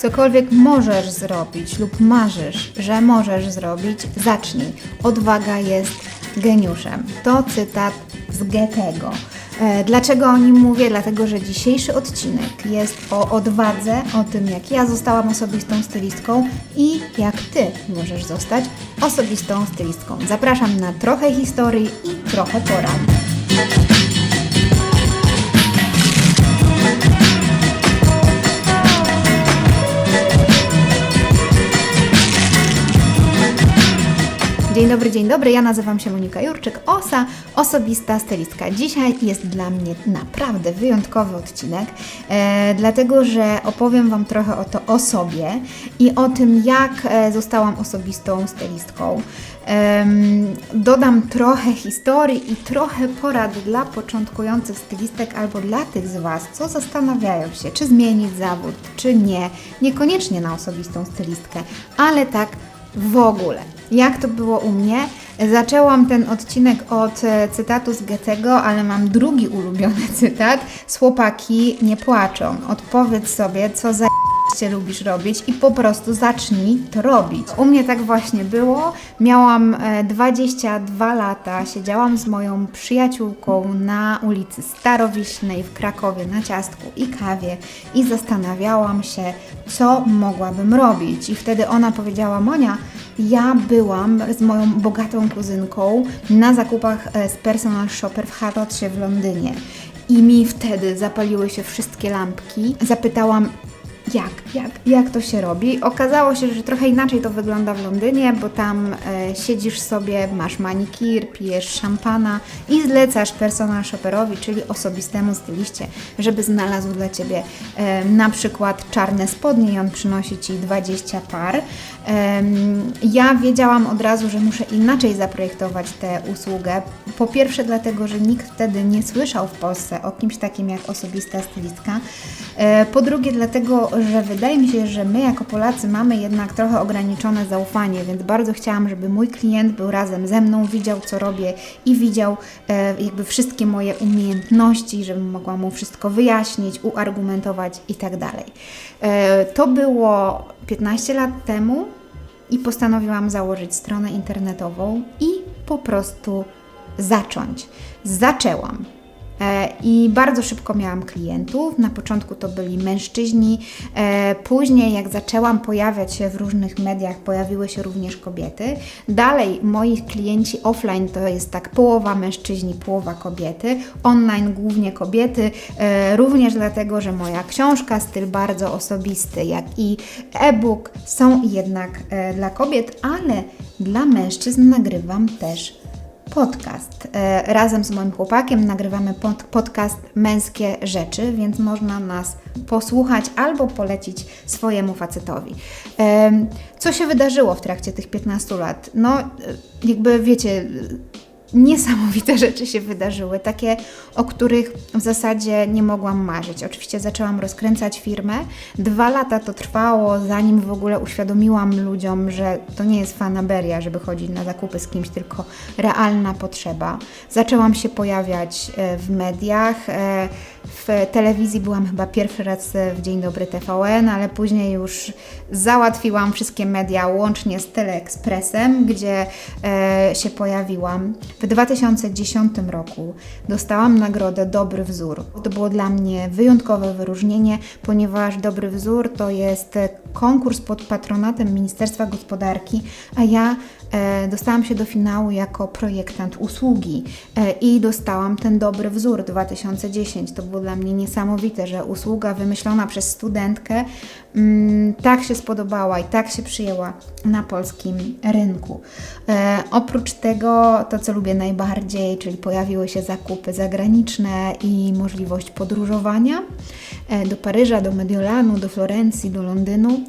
Cokolwiek możesz zrobić lub marzysz, że możesz zrobić, zacznij. Odwaga jest geniuszem. To cytat z Goethego. E, Dlaczego o nim mówię? Dlatego, że dzisiejszy odcinek jest o odwadze, o tym, jak ja zostałam osobistą stylistką i jak Ty możesz zostać osobistą stylistką. Zapraszam na trochę historii i trochę porad. Dzień dobry, dzień dobry. Ja nazywam się Monika Jurczyk, OSA, osobista stylistka. Dzisiaj jest dla mnie naprawdę wyjątkowy odcinek, e, dlatego że opowiem Wam trochę o to o sobie i o tym, jak e, zostałam osobistą stylistką. Em, dodam trochę historii i trochę porad dla początkujących stylistek albo dla tych z Was, co zastanawiają się, czy zmienić zawód, czy nie. Niekoniecznie na osobistą stylistkę, ale tak w ogóle. Jak to było u mnie? Zaczęłam ten odcinek od e, cytatu z Goethego, ale mam drugi ulubiony cytat. Z chłopaki nie płaczą. Odpowiedz sobie, co za lubisz robić i po prostu zacznij to robić. U mnie tak właśnie było. Miałam e, 22 lata, siedziałam z moją przyjaciółką na ulicy Starowiśnej w Krakowie na ciastku i kawie i zastanawiałam się, co mogłabym robić. I wtedy ona powiedziała: Monia, ja byłam z moją bogatą kuzynką na zakupach e, z Personal Shopper w Harrodsie w Londynie. I mi wtedy zapaliły się wszystkie lampki. Zapytałam, jak, jak, jak to się robi. Okazało się, że trochę inaczej to wygląda w Londynie, bo tam e, siedzisz sobie, masz manikir, pijesz szampana i zlecasz personal shopperowi, czyli osobistemu styliście, żeby znalazł dla Ciebie e, na przykład czarne spodnie i on przynosi Ci 20 par. Em, ja wiedziałam od razu, że muszę inaczej zaprojektować tę usługę. Po pierwsze dlatego, że nikt wtedy nie słyszał w Polsce o kimś takim jak osobista stylistka. E, Po drugie dlatego, że wydaje mi się, że my jako Polacy mamy jednak trochę ograniczone zaufanie, więc bardzo chciałam, żeby mój klient był razem ze mną, widział co robię i widział e, jakby wszystkie moje umiejętności, żebym mogła mu wszystko wyjaśnić, uargumentować i tak dalej. E, To było 15 lat temu i postanowiłam założyć stronę internetową i po prostu zacząć. Zaczęłam. E, I bardzo szybko miałam klientów. Na początku to byli mężczyźni. E, Później, jak zaczęłam pojawiać się w różnych mediach, pojawiły się również kobiety. Dalej, moi klienci offline to jest tak połowa mężczyźni, połowa kobiety. Online głównie kobiety, e, również dlatego, że moja książka, styl bardzo osobisty, jak i e-book są jednak dla kobiet, ale dla mężczyzn nagrywam też podcast. E, Razem z moim chłopakiem nagrywamy pod, podcast Męskie Rzeczy, więc można nas posłuchać albo polecić swojemu facetowi. Em, Co się wydarzyło w trakcie tych 15 lat? No, e, jakby wiecie, niesamowite rzeczy się wydarzyły, takie, o których w zasadzie nie mogłam marzyć. Oczywiście zaczęłam rozkręcać firmę. Dwa lata to trwało, zanim w ogóle uświadomiłam ludziom, że to nie jest fanaberia, żeby chodzić na zakupy z kimś, tylko realna potrzeba. Zaczęłam się pojawiać e, w mediach. e, W telewizji byłam chyba pierwszy raz e, w Dzień Dobry TVN, ale później już załatwiłam wszystkie media łącznie z Teleekspresem, gdzie się pojawiłam. W 2010 roku dostałam nagrodę Dobry Wzór. To było dla mnie wyjątkowe wyróżnienie, ponieważ Dobry Wzór to jest konkurs pod patronatem Ministerstwa Gospodarki, a ja dostałam się do finału jako projektant usługi e, i dostałam ten Dobry Wzór 2010. To było dla mnie niesamowite, że usługa wymyślona przez studentkę mm, tak się spodobała i tak się przyjęła na polskim rynku. E, oprócz tego, to co lubię najbardziej, czyli pojawiły się zakupy zagraniczne i możliwość podróżowania e, do Paryża, do Mediolanu, do Florencji, do Londynu.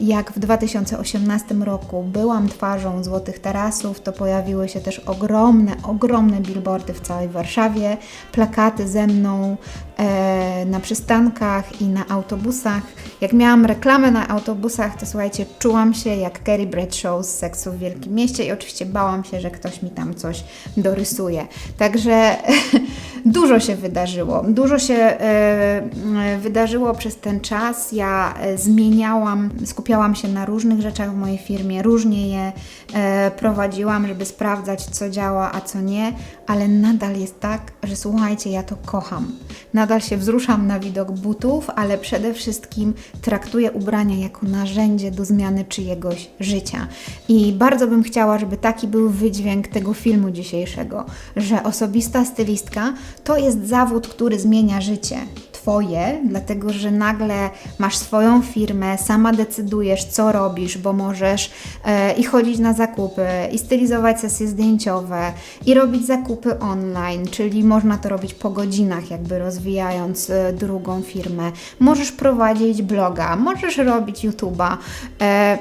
Jak w 2018 roku byłam twarzą Złotych Tarasów, to pojawiły się też ogromne, ogromne billboardy w całej Warszawie, plakaty ze mną e, na przystankach i na autobusach. Jak miałam reklamę na autobusach, to słuchajcie, czułam się jak Carrie Bradshaw z Seksu w Wielkim Mieście i oczywiście bałam się, że ktoś mi tam coś dorysuje. Także dużo się wydarzyło. Dużo się e, wydarzyło przez ten czas. Ja e, zmieniałam, skupiałam się na różnych rzeczach w mojej firmie, różnie je e, prowadziłam, żeby sprawdzać, co działa, a co nie, ale nadal jest tak, że słuchajcie, ja to kocham. Nadal się wzruszam na widok butów, ale przede wszystkim traktuję ubrania jako narzędzie do zmiany czyjegoś życia. I bardzo bym chciała, żeby taki był wydźwięk tego filmu dzisiejszego, że osobista stylistka to jest zawód, który zmienia życie. Twoje, dlatego że nagle masz swoją firmę, sama decydujesz, co robisz, bo możesz e, i chodzić na zakupy, i stylizować sesje zdjęciowe, i robić zakupy online, czyli można to robić po godzinach, jakby rozwijając e, drugą firmę. Możesz prowadzić bloga, możesz robić YouTube'a. E,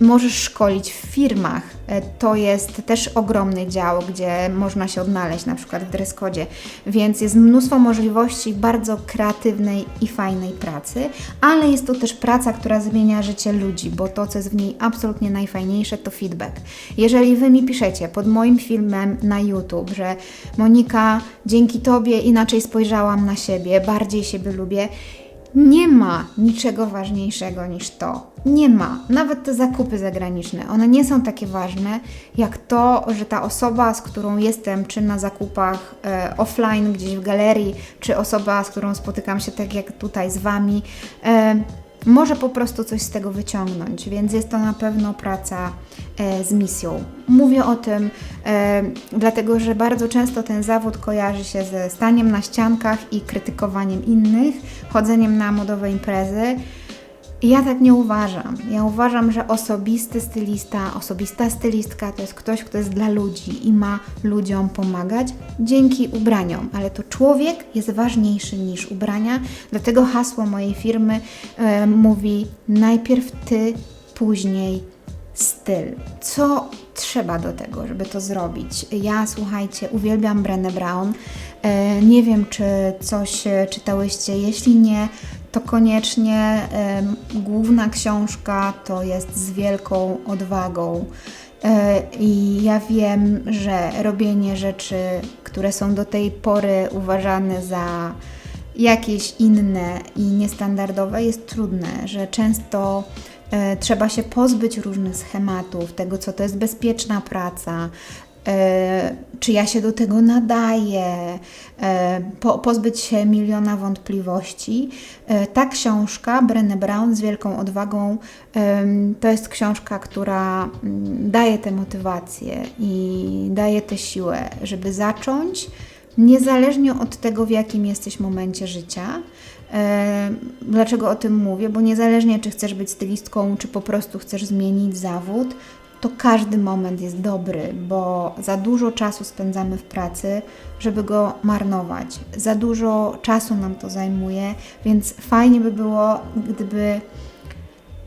Możesz szkolić w firmach. E, To jest też ogromny dział, gdzie można się odnaleźć, na przykład w dress-codzie. Więc jest mnóstwo możliwości bardzo kreatywnej i fajnej pracy, ale jest to też praca, która zmienia życie ludzi, bo to, co jest w niej absolutnie najfajniejsze, to feedback. Jeżeli Wy mi piszecie pod moim filmem na YouTube, że Monika, dzięki Tobie inaczej spojrzałam na siebie, bardziej siebie lubię, nie ma niczego ważniejszego niż to. Nie ma. Nawet te zakupy zagraniczne, one nie są takie ważne, jak to, że ta osoba, z którą jestem, czy na zakupach e, offline, gdzieś w galerii, czy osoba, z którą spotykam się tak jak tutaj z Wami, e, może po prostu coś z tego wyciągnąć, więc jest to na pewno praca e, z misją. Mówię o tym e, dlatego, że bardzo często ten zawód kojarzy się ze staniem na ściankach i krytykowaniem innych, chodzeniem na modowe imprezy. Ja tak nie uważam. Ja uważam, że osobisty stylista, osobista stylistka to jest ktoś, kto jest dla ludzi i ma ludziom pomagać dzięki ubraniom, ale to człowiek jest ważniejszy niż ubrania. Dlatego hasło mojej firmy e, mówi najpierw ty, później styl. Co trzeba do tego, żeby to zrobić? Ja, słuchajcie, uwielbiam Brené Brown. E, nie wiem, czy coś e, czytałyście. Jeśli nie, to koniecznie główna książka to jest z wielką odwagą. E, I ja wiem, że robienie rzeczy, które są do tej pory uważane za jakieś inne i niestandardowe, jest trudne, że często e, trzeba się pozbyć różnych schematów, tego, co to jest bezpieczna praca, czy ja się do tego nadaję, e, po, pozbyć się miliona wątpliwości. E, ta książka, Brené Brown z wielką odwagą, to jest książka, która mm, daje tę motywację i daje tę siłę, żeby zacząć, niezależnie od tego, w jakim jesteś momencie życia. E, Dlaczego o tym mówię? Bo niezależnie, czy chcesz być stylistką, czy po prostu chcesz zmienić zawód, to każdy moment jest dobry, bo za dużo czasu spędzamy w pracy, żeby go marnować. Za dużo czasu nam to zajmuje, więc fajnie by było, gdyby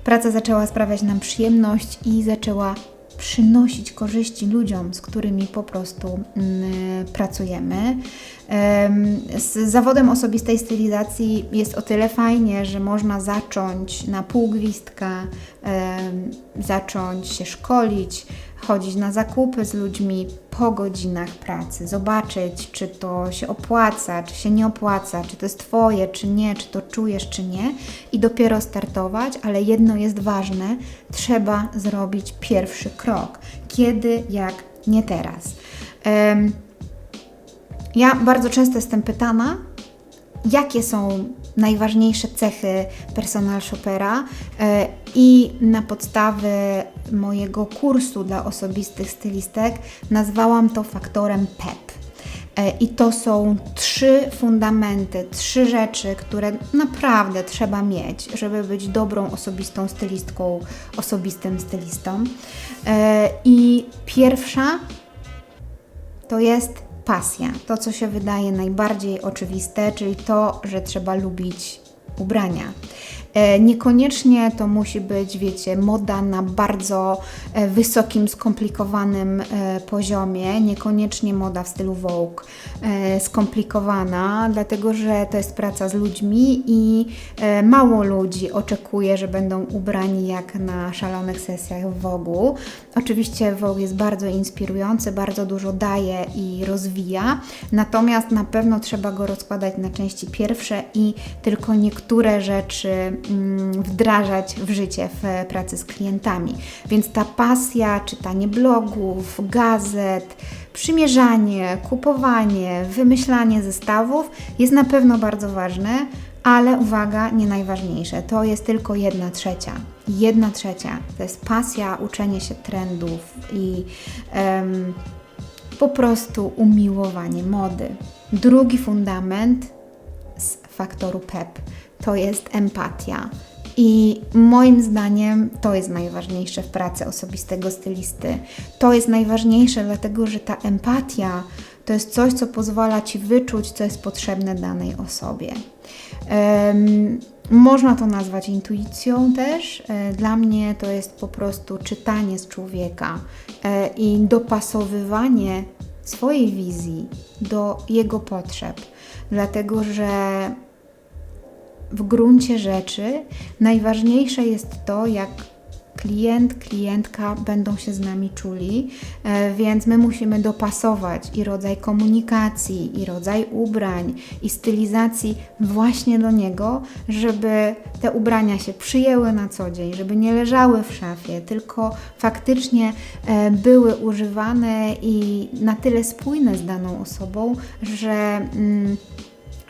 praca zaczęła sprawiać nam przyjemność i zaczęła przynosić korzyści ludziom, z którymi po prostu mm, pracujemy. Em, Z zawodem osobistej stylizacji jest o tyle fajnie, że można zacząć na pół gwizdka, zacząć się szkolić, chodzić na zakupy z ludźmi po godzinach pracy, zobaczyć, czy to się opłaca, czy się nie opłaca, czy to jest Twoje, czy nie, czy to czujesz, czy nie, i dopiero startować, ale jedno jest ważne: trzeba zrobić pierwszy krok. Kiedy, jak nie teraz. Em, ja bardzo często jestem pytana, jakie są najważniejsze cechy personal shoppera e, i na podstawie mojego kursu dla osobistych stylistek nazwałam to faktorem PEP. E, I to są trzy fundamenty, trzy rzeczy, które naprawdę trzeba mieć, żeby być dobrą osobistą stylistką, osobistym stylistą. E, I pierwsza to jest pasja. To, co się wydaje najbardziej oczywiste, czyli to, że trzeba lubić ubrania. E, Niekoniecznie to musi być, wiecie, moda na bardzo e, wysokim, skomplikowanym e, poziomie, niekoniecznie moda w stylu Vogue skomplikowana, dlatego że to jest praca z ludźmi i mało ludzi oczekuje, że będą ubrani jak na szalonych sesjach w Vogue'u. Oczywiście Vogue jest bardzo inspirujący, bardzo dużo daje i rozwija, natomiast na pewno trzeba go rozkładać na części pierwsze i tylko niektóre rzeczy wdrażać w życie w pracy z klientami. Więc ta pasja, czytanie blogów, gazet, przymierzanie, kupowanie, wymyślanie zestawów jest na pewno bardzo ważne, ale uwaga, nie najważniejsze. To jest tylko jedna trzecia. Jedna trzecia to jest pasja, uczenie się trendów i em, po prostu umiłowanie mody. Drugi fundament z faktoru PEP to jest empatia. I moim zdaniem to jest najważniejsze w pracy osobistego stylisty. To jest najważniejsze, dlatego że ta empatia to jest coś, co pozwala ci wyczuć, co jest potrzebne danej osobie. Em, można to nazwać intuicją też. E, Dla mnie to jest po prostu czytanie z człowieka e, i dopasowywanie swojej wizji do jego potrzeb. Dlatego, że w gruncie rzeczy najważniejsze jest to, jak klient, klientka będą się z nami czuli, e, więc my musimy dopasować i rodzaj komunikacji, i rodzaj ubrań, i stylizacji właśnie do niego, żeby te ubrania się przyjęły na co dzień, żeby nie leżały w szafie, tylko faktycznie e, były używane i na tyle spójne z daną osobą, że. Mm,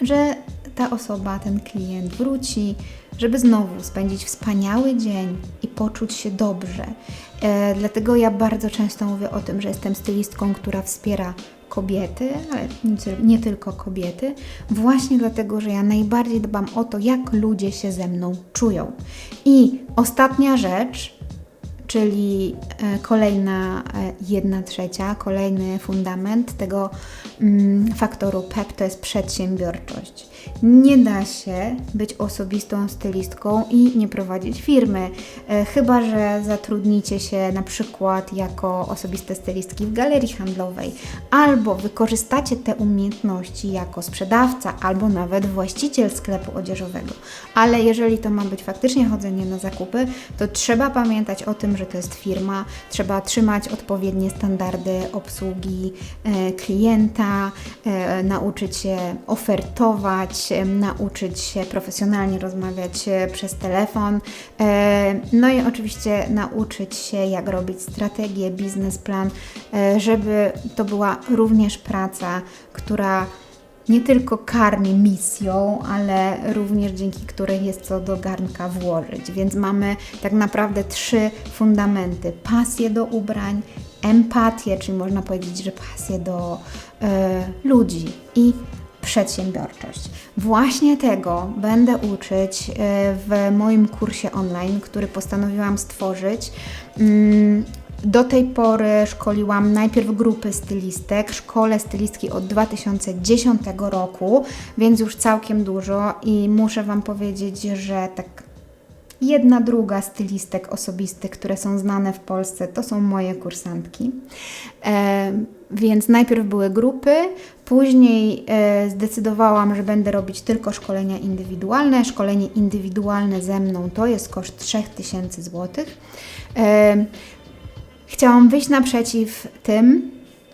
że ta osoba, ten klient wróci, żeby znowu spędzić wspaniały dzień i poczuć się dobrze. E, dlatego ja bardzo często mówię o tym, że jestem stylistką, która wspiera kobiety, ale nie, tyl- nie tylko kobiety, właśnie dlatego, że ja najbardziej dbam o to, jak ludzie się ze mną czują. I ostatnia rzecz, czyli e, kolejna e, jedna trzecia, kolejny fundament tego mm, faktoru PEP to jest przedsiębiorczość. Nie da się być osobistą stylistką i nie prowadzić firmy, e, chyba że zatrudnicie się na przykład jako osobiste stylistki w galerii handlowej, albo wykorzystacie te umiejętności jako sprzedawca, albo nawet właściciel sklepu odzieżowego. Ale jeżeli to ma być faktycznie chodzenie na zakupy, to trzeba pamiętać o tym, że to jest firma, trzeba trzymać odpowiednie standardy obsługi e, klienta, e, nauczyć się ofertować, e, nauczyć się profesjonalnie rozmawiać przez telefon, no i oczywiście nauczyć się, jak robić strategię, biznesplan, żeby to była również praca, która nie tylko karmi misją, ale również dzięki której jest co do garnka włożyć. Więc mamy tak naprawdę trzy fundamenty: pasję do ubrań, empatię, czyli można powiedzieć, że pasję do e, ludzi i przedsiębiorczość. Właśnie tego będę uczyć e, w moim kursie online, który postanowiłam stworzyć. Do tej pory szkoliłam najpierw grupy stylistek, szkole stylistki od 2010 roku, więc już całkiem dużo i muszę Wam powiedzieć, że tak jedna druga stylistek osobistych, które są znane w Polsce, to są moje kursantki. E, więc najpierw były grupy, później e, zdecydowałam, że będę robić tylko szkolenia indywidualne. Szkolenie indywidualne ze mną to jest koszt 3000 zł. E, Chciałam wyjść naprzeciw tym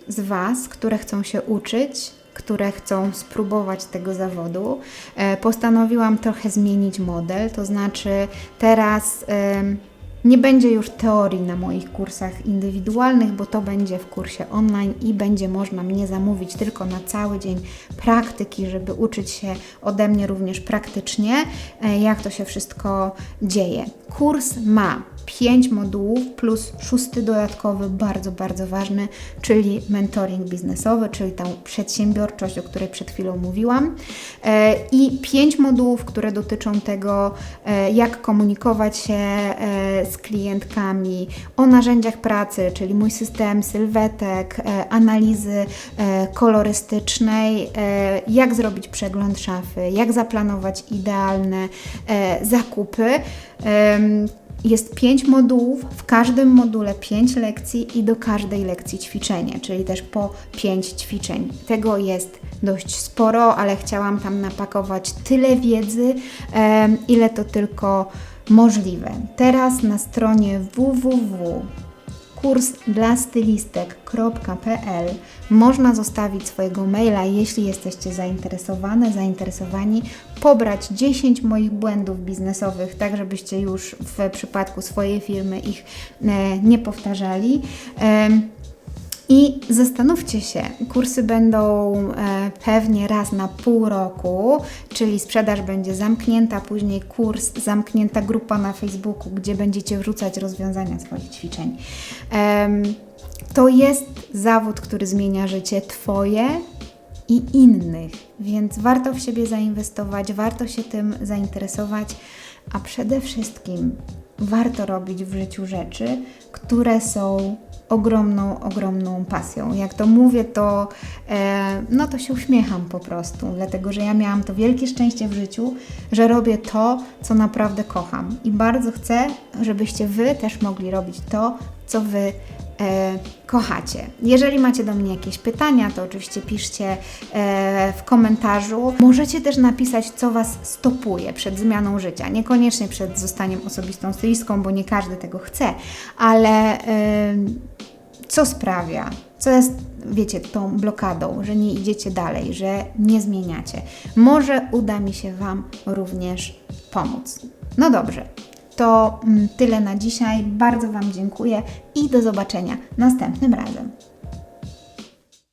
z Was, które chcą się uczyć, które chcą spróbować tego zawodu. E, Postanowiłam trochę zmienić model, to znaczy teraz em, nie będzie już teorii na moich kursach indywidualnych, bo to będzie w kursie online i będzie można mnie zamówić tylko na cały dzień praktyki, żeby uczyć się ode mnie również praktycznie, e, jak to się wszystko dzieje. kurs ma 5 modułów plus szósty dodatkowy, bardzo, bardzo ważny, czyli mentoring biznesowy, czyli tą przedsiębiorczość, o której przed chwilą mówiłam. E, I 5 modułów, które dotyczą tego, e, jak komunikować się z klientkami, o narzędziach pracy, czyli mój system sylwetek, e, analizy e, kolorystycznej, e, jak zrobić przegląd szafy, jak zaplanować idealne zakupy. Jest pięć modułów, w każdym module pięć lekcji i do każdej lekcji ćwiczenie, czyli też po pięć ćwiczeń. Tego jest dość sporo, ale chciałam tam napakować tyle wiedzy, ile to tylko możliwe. Teraz na stronie www kurs dla stylistek.pl można zostawić swojego maila, jeśli jesteście zainteresowane, zainteresowani, pobrać 10 moich błędów biznesowych, tak żebyście już w przypadku swojej firmy ich e, nie powtarzali. I zastanówcie się, kursy będą e, pewnie raz na pół roku, czyli sprzedaż będzie zamknięta, później kurs, zamknięta grupa na Facebooku, gdzie będziecie wrzucać rozwiązania swoich ćwiczeń. To jest zawód, który zmienia życie Twoje i innych, więc warto w siebie zainwestować, warto się tym zainteresować, a przede wszystkim warto robić w życiu rzeczy, które są ogromną, ogromną pasją. Jak to mówię, to e, no to się uśmiecham po prostu, dlatego że ja miałam to wielkie szczęście w życiu, że robię to, co naprawdę kocham i bardzo chcę, żebyście Wy też mogli robić to, co Wy kochacie. Jeżeli macie do mnie jakieś pytania, to oczywiście piszcie e, w komentarzu. Możecie też napisać, co Was stopuje przed zmianą życia. Niekoniecznie przed zostaniem osobistą stylistką, bo nie każdy tego chce, ale e, co sprawia, co jest, wiecie, tą blokadą, że nie idziecie dalej, że nie zmieniacie. Może uda mi się Wam również pomóc. No dobrze, to mm, tyle na dzisiaj. Bardzo Wam dziękuję i do zobaczenia następnym razem.